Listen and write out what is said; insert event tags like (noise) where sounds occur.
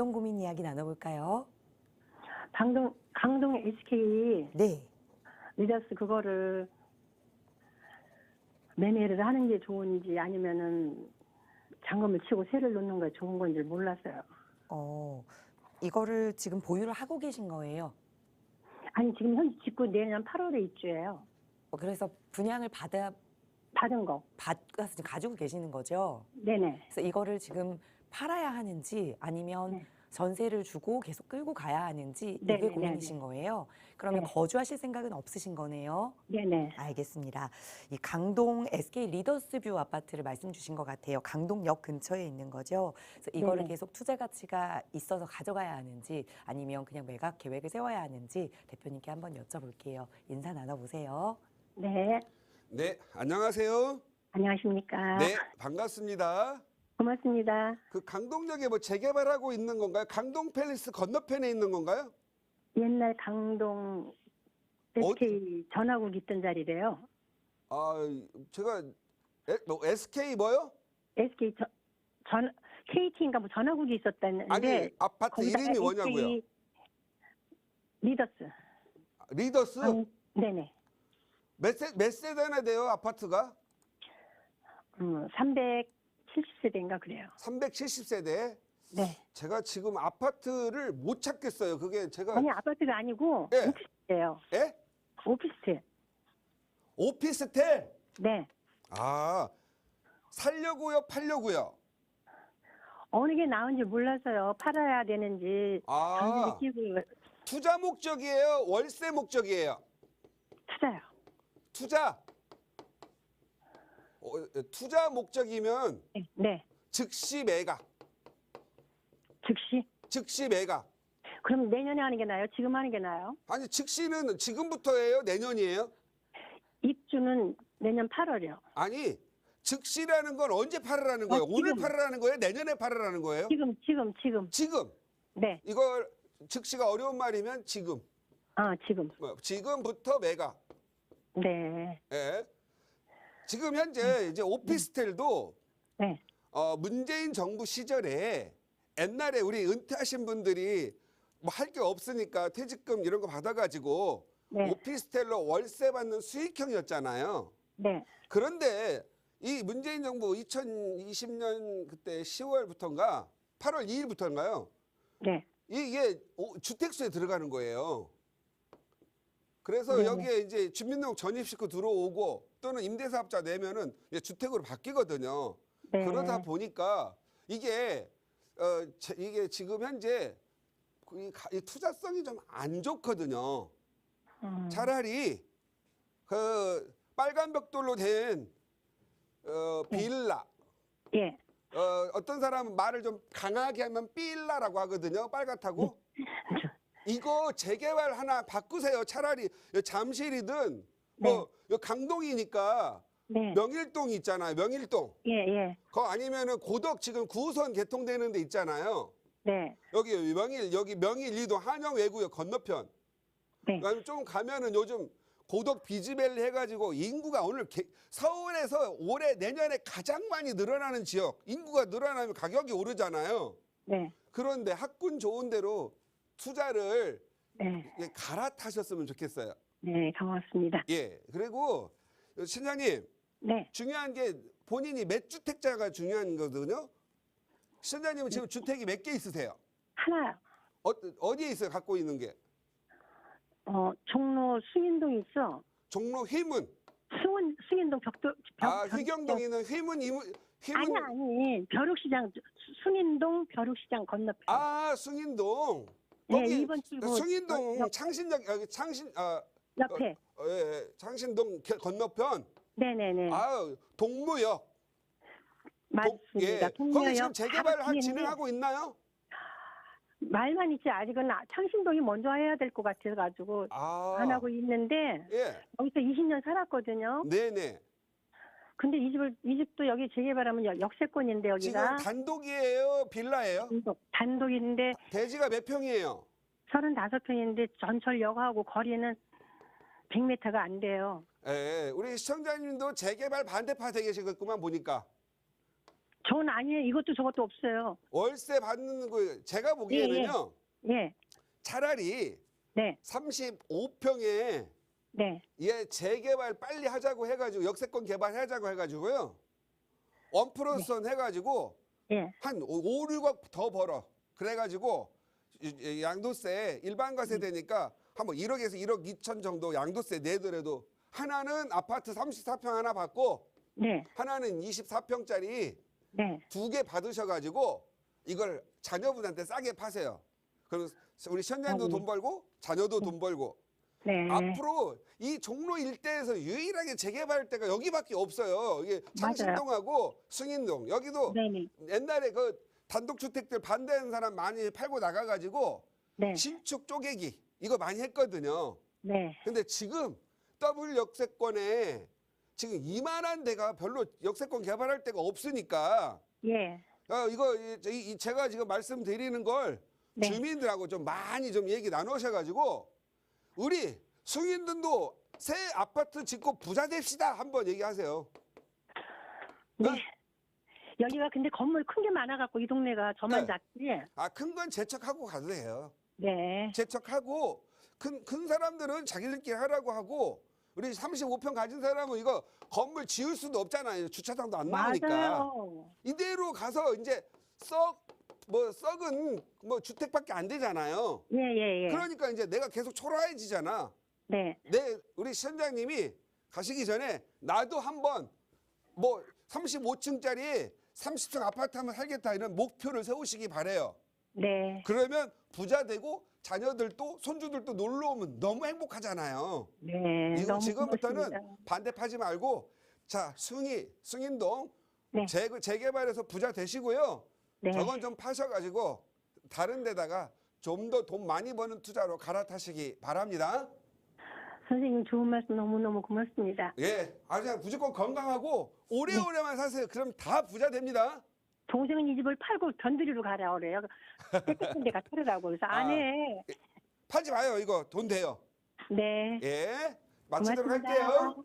어떤 고민 이야기 나눠볼까요? 강동 강동 SK 네. 리더스 그거를 매매를 하는 게 좋은지 아니면은 잔금을 치고 세를 놓는 게 좋은 건지 몰랐어요. 어, 이거를 지금 보유를 하고 계신 거예요. 아니 지금 현재 짓고 내년 8월에 입주해요. 어, 그래서 분양을 받아 받은 거. 받아서 지금 가지고 계시는 거죠. 네네. 그래서 이거를 지금 팔아야 하는지 아니면 네. 전세를 주고 계속 끌고 가야 하는지 네, 이게 네, 고민이신 거예요. 그러면 네. 거주하실 생각은 없으신 거네요. 네네. 알겠습니다. 이 강동 SK 리더스뷰 아파트를 말씀 주신 것 같아요. 강동역 근처에 있는 거죠. 그래서 이거를 네네. 계속 투자 가치가 있어서 가져가야 하는지 아니면 그냥 매각 계획을 세워야 하는지 대표님께 한번 여쭤볼게요. 인사 나눠보세요. 네. 네, 안녕하세요. 안녕하십니까. 네, 반갑습니다. 고맙습니다. 그 강동역에 뭐 재개발하고 있는 건가요? 강동 팰리스 건너편에 있는 건가요? 옛날 강동 SK 전화국 있던 자리래요. 아, 제가 에, 뭐 SK 뭐요? SK 전, 전 KT인가 뭐 전화국이 있었다는데 아니, 아파트 거기다가 이름이 뭐냐고요? SK 리더스. 리더스 아, 네네. 몇, 세, 몇 세대나 돼요, 아파트가? 음, 370세대인가 그래요. 370세대. 네. 제가 지금 아파트를 못 찾겠어요. 그게 제가 아니 아파트가 아니고 예. 오피스텔이에요. 예? 오피스텔. 오피스텔. 네. 아, 살려고요, 팔려고요. 어느 게 나은지 몰라서요. 팔아야 되는지 아, 끼고 투자 목적이에요, 월세 목적이에요. 투자요. 투자. 어, 투자 목적이면 네. 네. 즉시 매각. 즉시. 즉시 매각. 그럼 내년에 하는 게 나아요? 지금 하는 게 나아요? 아니 즉시는 지금부터예요, 내년이에요? 입주는 내년 8월이요. 아니 즉시라는 건 언제 팔으라는 거예요? 아, 오늘 지금. 팔으라는 거예요? 내년에 팔으라는 거예요? 지금 지금 지금. 지금 네. 이걸 즉시가 어려운 말이면 지금 아 지금. 뭐, 지금부터 매각. 네. 예. 지금 현재 이제 오피스텔도 네. 어, 문재인 정부 시절에 옛날에 우리 은퇴하신 분들이 뭐 할 게 없으니까 퇴직금 이런 거 받아가지고 네. 오피스텔로 월세 받는 수익형이었잖아요. 네. 그런데 이 문재인 정부 2020년 그때 10월부터인가 8월 2일부터인가요? 네. 이게 오- 주택수에 들어가는 거예요. 그래서 네네. 여기에 이제 주민등록 전입 식구 들어오고 또는 임대사업자 내면은 주택으로 바뀌거든요. 네. 그러다 보니까 이게 어 제- 이게 지금 현재 그 이, 투자성이 좀 안 좋거든요. 음, 차라리 그 빨간 벽돌로 된 어, 네. 빌라 예. 어, 어떤 사람은 말을 좀 강하게 하면 삘라라고 하거든요. 빨갛다고. (laughs) 이거 재개발 하나 바꾸세요. 차라리 잠실이든 뭐요 강동이니까 네. 명일동 있잖아요. 명일동. 예, 예. 거 아니면은 고덕 지금 9호선 개통되는 데 있잖아요. 네. 여기 명일 여기 명일 리도 한영 외구역 건너편. 네. 그다음에 좀 가면은 요즘 고덕 비즈밸리 해가지고 인구가 오늘 개- 서울에서 올해 내년에 가장 많이 늘어나는 지역 인구가 늘어나면 가격이 오르잖아요. 네. 그런데 학군 좋은 데로 투자를 네. 예, 갈아타셨으면 좋겠어요. 네, 고맙습니다. 예. 그리고 신장님 네. 중요한 게 본인이 몇 주택자가 중요한 거거든요. 신장님은 지금 주택이 몇 개 있으세요? 하나 어, 어디에 있어요? 갖고 있는 게 어, 종로 승인동 있어. 종로 휘문. 승원 승인동 벽돌 벽, 아 벽- 휘경동에 있는 휘문 이문 휘문. 아니 아니 벼룩시장 승인동 벼룩시장 건너편. 아 승인동. 네, 거기 이번 출구 승인동 옆- 창신역 여기 창신 아 옆에. 어, 예, 예, 창신동 개- 건너편. 네네네. 아 동무역. 동- 맞습니다. 예. 동묘역 거기 지금 재개발 바로 진행하고 있나요? 말만 있지 아직은 아- 창신동이 먼저 해야 될 것 같아가지고 아. 안 하고 있는데 예. 여기서 20년 살았거든요. 네네. 근데 이 집을 이 집도 여기 재개발하면 여- 역세권인데 지금 여기가 단독이에요, 빌라예요? 단독, 단독인데 대지가 몇 평이에요? 35평인데 전철역하고 거리는 100m가 안 돼요. 예, 우리 시청자님도 재개발 반대파에 계시겠구만 보니까. 전 아니에요. 이것도 저것도 없어요. 월세 받는 거 제가 보기에는요. 예. 차라리 네. 35평에 네. 얘 재개발 빨리 하자고 해가지고 역세권 개발하자고 해가지고요. 원 플러스 원 해가지고 예. 한 5, 6억 더 벌어. 그래가지고 이- 이 양도세 일반과세 되니까 한번 1억에서 1억 2천 정도 양도세 내더라도 하나는 아파트 34평 하나 받고 네. 하나는 24평짜리 네. 두 개 받으셔가지고 이걸 자녀분한테 싸게 파세요. 그럼 우리 시원장도 아니. 돈 벌고 자녀도 돈 벌고 네. 앞으로 이 종로 일대에서 유일하게 재개발 때가 여기밖에 없어요. 이게 창신동하고 승인동 여기도 네네. 옛날에 그 단독주택들 반대하는 사람 많이 팔고 나가가지고 네. 신축 쪼개기 이거 많이 했거든요. 네. 근데 지금 더블 역세권에 지금 이만한 데가 별로 역세권 개발할 데가 없으니까 예. 어, 이거 이- 이- 이 제가 지금 말씀드리는 걸 네. 주민들하고 좀 많이 좀 얘기 나누셔가지고 우리 승인들도 새 아파트 짓고 부자 됩시다 한번 얘기하세요. 네. 어? 여기가 근데 건물 큰 게 많아갖고 이 동네가 저만 네. 작지. 아큰 건 재척하고 가도 돼요. 네. 재척하고 큰, 큰 사람들은 자기들끼리 하라고 하고 우리 35평 가진 사람은 이거 건물 지을 수도 없잖아요. 주차장도 안 나오니까. 맞아요. 이대로 가서 이제 썩 뭐 썩은 뭐 주택밖에 안 되잖아요. 예, 예, 예. 그러니까 이제 내가 계속 초라해지잖아. 네. 내 우리 시장님이 가시기 전에 나도 한번 뭐 35층짜리 30층 아파트 한번 살겠다 이런 목표를 세우시기 바래요. 네. 그러면 부자 되고 자녀들도 손주들도 놀러 오면 너무 행복하잖아요. 네. 이거 너무 지금부터는 고맙습니다. 반대하지 말고 자 승희 승인동 네. 재, 재개발해서 부자 되시고요. 네. 저건 좀 파셔가지고 다른 데다가 좀 더 돈 많이 버는 투자로 갈아타시기 바랍니다. 선생님 좋은 말씀 너무너무 고맙습니다. 예, 아주 무조건 건강하고 오래오래만 사세요. 그럼 다 부자 됩니다. 동생은 이 집을 팔고 견두리로 가라 그래요. 깨끗한 데가 틀으라고. 그래서 안 아, 해. 예. 팔지 마요. 이거 돈 돼요. 네. 예. 마치도록 고맙습니다. 할게요.